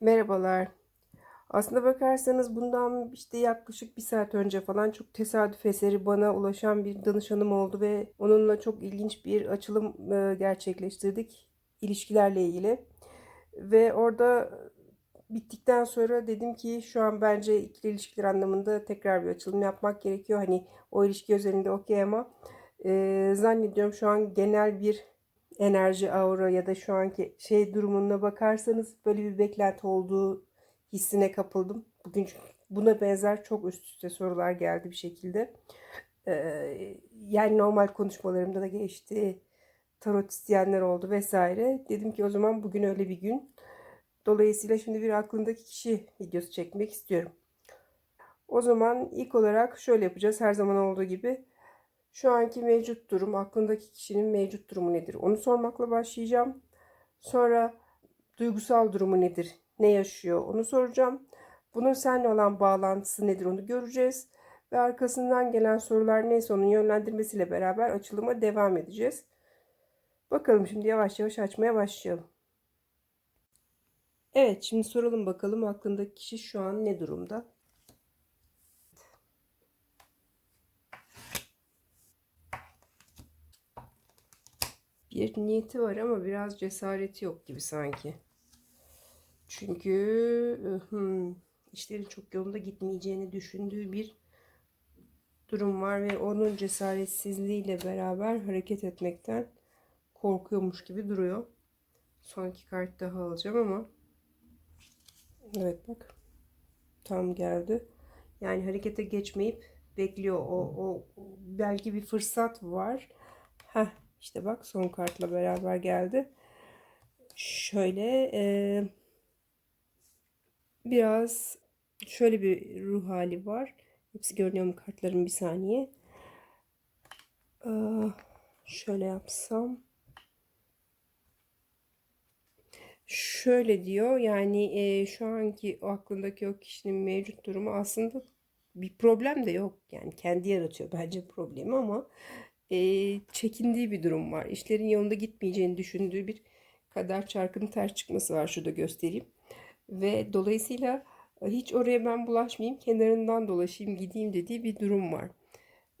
Merhabalar. Aslında bakarsanız bundan işte yaklaşık bir saat önce falan çok tesadüf eseri bana ulaşan bir danışanım oldu ve onunla çok ilginç bir açılım e, gerçekleştirdik ilişkilerle ilgili. Ve orada bittikten sonra dedim ki şu an bence ikili ilişkiler anlamında tekrar bir açılım yapmak gerekiyor. Hani o ilişki özelinde okey ama e, zannediyorum şu an genel bir enerji, aura ya da şu anki şey durumuna bakarsanız böyle bir beklenti olduğu hissine kapıldım. Bugün buna benzer çok üst üste sorular geldi bir şekilde. Ee, yani normal konuşmalarımda da geçti. Tarot isteyenler oldu vesaire. Dedim ki o zaman bugün öyle bir gün. Dolayısıyla şimdi bir aklındaki kişi videosu çekmek istiyorum. O zaman ilk olarak şöyle yapacağız. Her zaman olduğu gibi şu anki mevcut durum, aklındaki kişinin mevcut durumu nedir? Onu sormakla başlayacağım. Sonra duygusal durumu nedir? Ne yaşıyor? Onu soracağım. Bunun seninle olan bağlantısı nedir? Onu göreceğiz. Ve arkasından gelen sorular neyse onun yönlendirmesiyle beraber açılıma devam edeceğiz. Bakalım şimdi yavaş yavaş açmaya başlayalım. Evet şimdi soralım bakalım aklındaki kişi şu an ne durumda? Bir niyeti var ama biraz cesareti yok gibi sanki. Çünkü hmm, işlerin çok yolunda gitmeyeceğini düşündüğü bir durum var ve onun cesaretsizliğiyle beraber hareket etmekten korkuyormuş gibi duruyor. Son iki kart daha alacağım ama evet bak tam geldi. Yani harekete geçmeyip bekliyor. O, o belki bir fırsat var. Heh, işte bak son kartla beraber geldi. Şöyle e, biraz şöyle bir ruh hali var. Hepsi görünüyor mu kartların bir saniye. Ee, şöyle yapsam. Şöyle diyor yani e, şu anki o aklındaki o kişinin mevcut durumu aslında bir problem de yok. Yani kendi yaratıyor bence problemi ama e, çekindiği bir durum var. İşlerin yolunda gitmeyeceğini düşündüğü bir kader çarkının ters çıkması var. Şurada göstereyim. Ve dolayısıyla e, hiç oraya ben bulaşmayayım, kenarından dolaşayım, gideyim dediği bir durum var.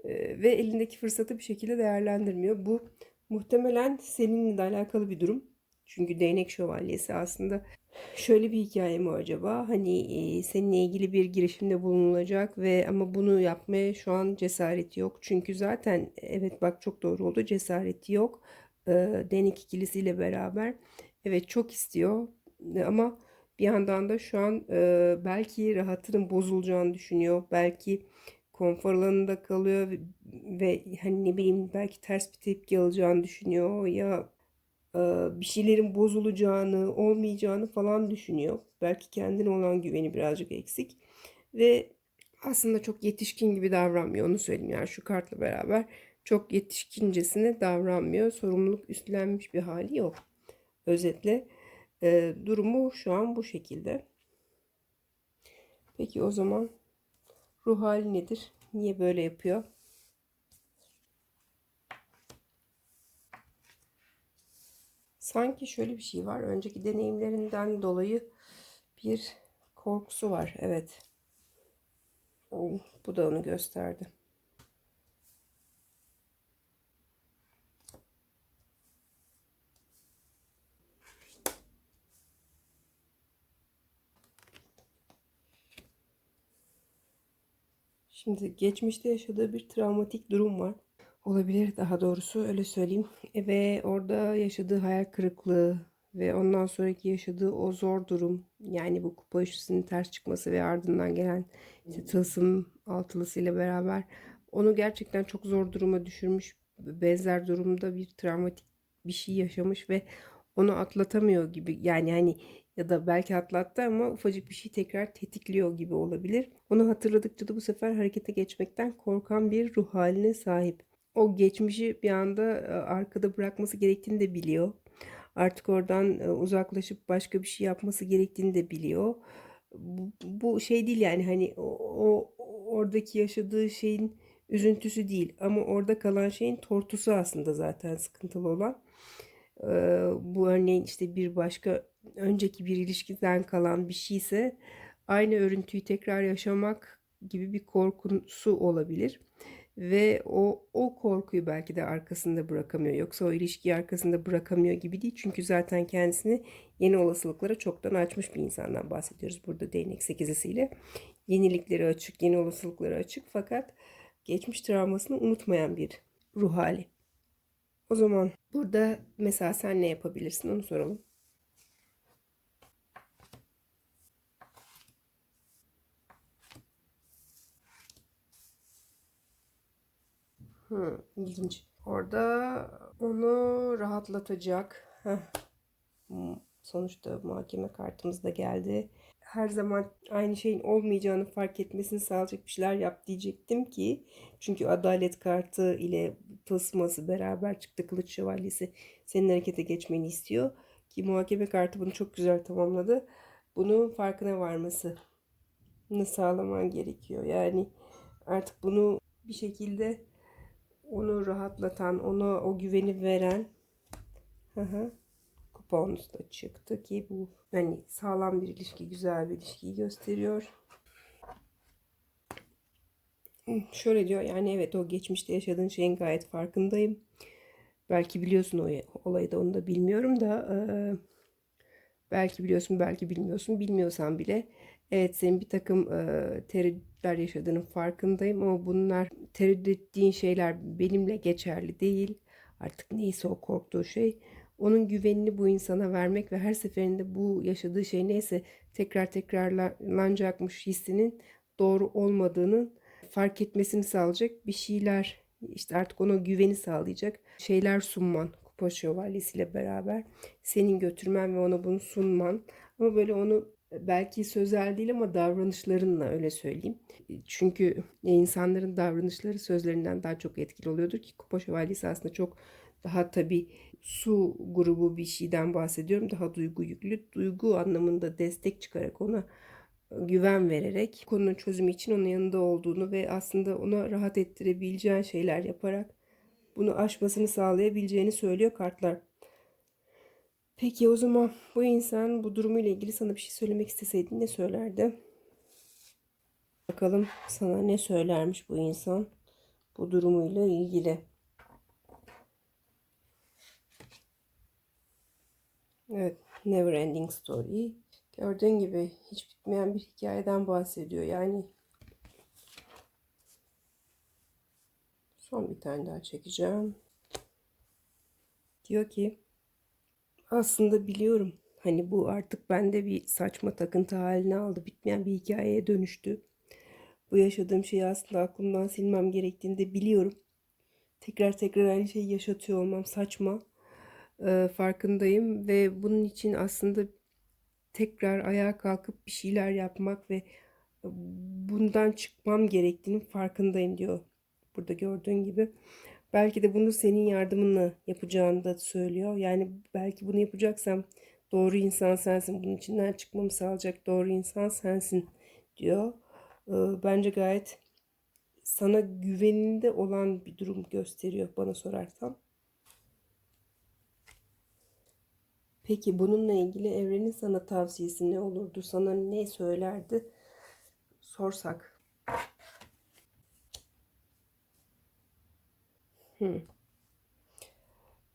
E, ve elindeki fırsatı bir şekilde değerlendirmiyor. Bu muhtemelen seninle de alakalı bir durum. Çünkü değnek şövalyesi aslında şöyle bir hikaye mi acaba? Hani seninle ilgili bir girişimde bulunulacak ve ama bunu yapmaya şu an cesareti yok. Çünkü zaten evet bak çok doğru oldu cesareti yok. Değnek ikilisiyle beraber evet çok istiyor ama bir yandan da şu an belki rahatının bozulacağını düşünüyor. Belki konfor alanında kalıyor ve hani ne bileyim belki ters bir tepki alacağını düşünüyor ya bir şeylerin bozulacağını, olmayacağını falan düşünüyor. Belki kendine olan güveni birazcık eksik. Ve aslında çok yetişkin gibi davranmıyor. Onu söyleyeyim yani şu kartla beraber çok yetişkincesine davranmıyor. Sorumluluk üstlenmiş bir hali yok. Özetle e, durumu şu an bu şekilde. Peki o zaman ruh hali nedir? Niye böyle yapıyor? Sanki şöyle bir şey var. Önceki deneyimlerinden dolayı bir korkusu var. Evet. Bu da onu gösterdi. Şimdi geçmişte yaşadığı bir travmatik durum var olabilir daha doğrusu öyle söyleyeyim. E, ve orada yaşadığı hayal kırıklığı ve ondan sonraki yaşadığı o zor durum yani bu kupa üçlüsünün ters çıkması ve ardından gelen işte tılsım altılısıyla beraber onu gerçekten çok zor duruma düşürmüş benzer durumda bir travmatik bir şey yaşamış ve onu atlatamıyor gibi yani hani ya da belki atlattı ama ufacık bir şey tekrar tetikliyor gibi olabilir. Onu hatırladıkça da bu sefer harekete geçmekten korkan bir ruh haline sahip o geçmişi bir anda e, arkada bırakması gerektiğini de biliyor. Artık oradan e, uzaklaşıp başka bir şey yapması gerektiğini de biliyor. Bu, şey değil yani hani o, o oradaki yaşadığı şeyin üzüntüsü değil ama orada kalan şeyin tortusu aslında zaten sıkıntılı olan. Ee, bu örneğin işte bir başka önceki bir ilişkiden kalan bir şeyse aynı örüntüyü tekrar yaşamak gibi bir korkusu olabilir ve o o korkuyu belki de arkasında bırakamıyor. Yoksa o ilişkiyi arkasında bırakamıyor gibi değil. Çünkü zaten kendisini yeni olasılıklara çoktan açmış bir insandan bahsediyoruz burada değnek sekizisiyle. Yeniliklere açık, yeni olasılıklara açık fakat geçmiş travmasını unutmayan bir ruh hali. O zaman burada mesela sen ne yapabilirsin onu soralım. Hı, ilginç. Orada onu rahatlatacak. Heh. Hmm, Sonuçta mahkeme kartımız da geldi. Her zaman aynı şeyin olmayacağını fark etmesini sağlayacak bir şeyler yap diyecektim ki. Çünkü adalet kartı ile tılsıması beraber çıktı. Kılıç şövalyesi senin harekete geçmeni istiyor. Ki muhakeme kartı bunu çok güzel tamamladı. Bunun farkına varması sağlaman gerekiyor. Yani artık bunu bir şekilde onu rahatlatan, ona o güveni veren kuponumuz da çıktı ki bu hani sağlam bir ilişki, güzel bir ilişkiyi gösteriyor. Şöyle diyor yani evet o geçmişte yaşadığın şeyin gayet farkındayım. Belki biliyorsun o olayı da onu da bilmiyorum da e, belki biliyorsun belki bilmiyorsun bilmiyorsan bile evet senin bir takım e, tereddütler yaşadığının farkındayım ama bunlar tereddüt ettiğin şeyler benimle geçerli değil. Artık neyse o korktuğu şey. Onun güvenini bu insana vermek ve her seferinde bu yaşadığı şey neyse tekrar tekrarlanacakmış hissinin doğru olmadığının fark etmesini sağlayacak bir şeyler işte artık ona güveni sağlayacak şeyler sunman kupa şövalyesiyle beraber. Senin götürmen ve ona bunu sunman. Ama böyle onu belki sözel değil ama davranışlarınla öyle söyleyeyim. Çünkü insanların davranışları sözlerinden daha çok etkili oluyordur ki kupa şövalyesi aslında çok daha tabi su grubu bir şeyden bahsediyorum. Daha duygu yüklü. Duygu anlamında destek çıkarak ona güven vererek konunun çözümü için onun yanında olduğunu ve aslında ona rahat ettirebileceğin şeyler yaparak bunu aşmasını sağlayabileceğini söylüyor kartlar. Peki o zaman bu insan bu durumuyla ilgili sana bir şey söylemek isteseydi ne söylerdi? Bakalım sana ne söylermiş bu insan bu durumuyla ilgili. Evet, Never Ending Story. Gördüğün gibi hiç bitmeyen bir hikayeden bahsediyor. Yani son bir tane daha çekeceğim. Diyor ki aslında biliyorum. Hani bu artık bende bir saçma takıntı haline aldı. Bitmeyen bir hikayeye dönüştü. Bu yaşadığım şeyi aslında aklımdan silmem gerektiğini de biliyorum. Tekrar tekrar aynı şeyi yaşatıyor olmam saçma e, farkındayım ve bunun için aslında tekrar ayağa kalkıp bir şeyler yapmak ve bundan çıkmam gerektiğinin farkındayım diyor. Burada gördüğün gibi. Belki de bunu senin yardımınla yapacağını da söylüyor. Yani belki bunu yapacaksam doğru insan sensin. Bunun içinden çıkmamı sağlayacak doğru insan sensin diyor. Bence gayet sana güveninde olan bir durum gösteriyor bana sorarsan. Peki bununla ilgili evrenin sana tavsiyesi ne olurdu? Sana ne söylerdi? Sorsak.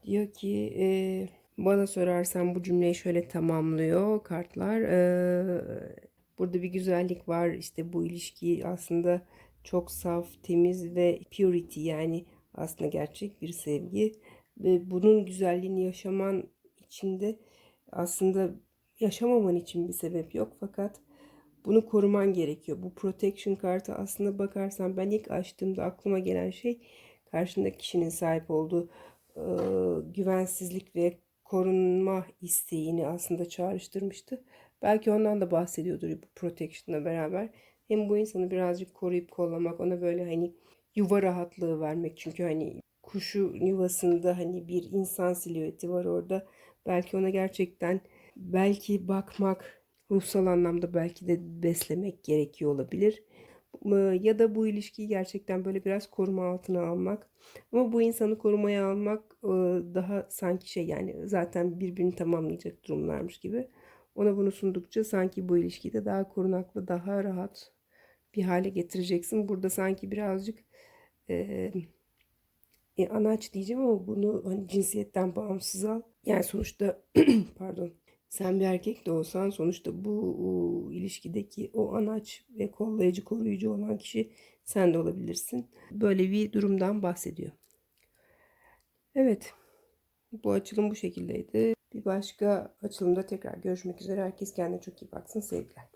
Diyor ki e, bana sorarsan bu cümleyi şöyle tamamlıyor kartlar. E, burada bir güzellik var. İşte bu ilişki aslında çok saf, temiz ve purity yani aslında gerçek bir sevgi. Ve bunun güzelliğini yaşaman içinde aslında yaşamaman için bir sebep yok fakat bunu koruman gerekiyor. Bu protection kartı aslında bakarsan ben ilk açtığımda aklıma gelen şey karşındaki kişinin sahip olduğu e, güvensizlik ve korunma isteğini aslında çağrıştırmıştı. Belki ondan da bahsediyordur bu protection'la beraber. Hem bu insanı birazcık koruyup kollamak, ona böyle hani yuva rahatlığı vermek. Çünkü hani kuşu yuvasında hani bir insan silüeti var orada Belki ona gerçekten belki bakmak, ruhsal anlamda belki de beslemek gerekiyor olabilir. Ya da bu ilişkiyi gerçekten böyle biraz koruma altına almak. Ama bu insanı korumaya almak e, daha sanki şey yani zaten birbirini tamamlayacak durumlarmış gibi. Ona bunu sundukça sanki bu ilişkiyi de daha korunaklı, daha rahat bir hale getireceksin. Burada sanki birazcık e, e, anaç diyeceğim ama bunu hani cinsiyetten bağımsız al. Yani sonuçta pardon sen bir erkek de olsan sonuçta bu ilişkideki o anaç ve kollayıcı koruyucu olan kişi sen de olabilirsin. Böyle bir durumdan bahsediyor. Evet. Bu açılım bu şekildeydi. Bir başka açılımda tekrar görüşmek üzere. Herkes kendine çok iyi baksın. Sevgiler.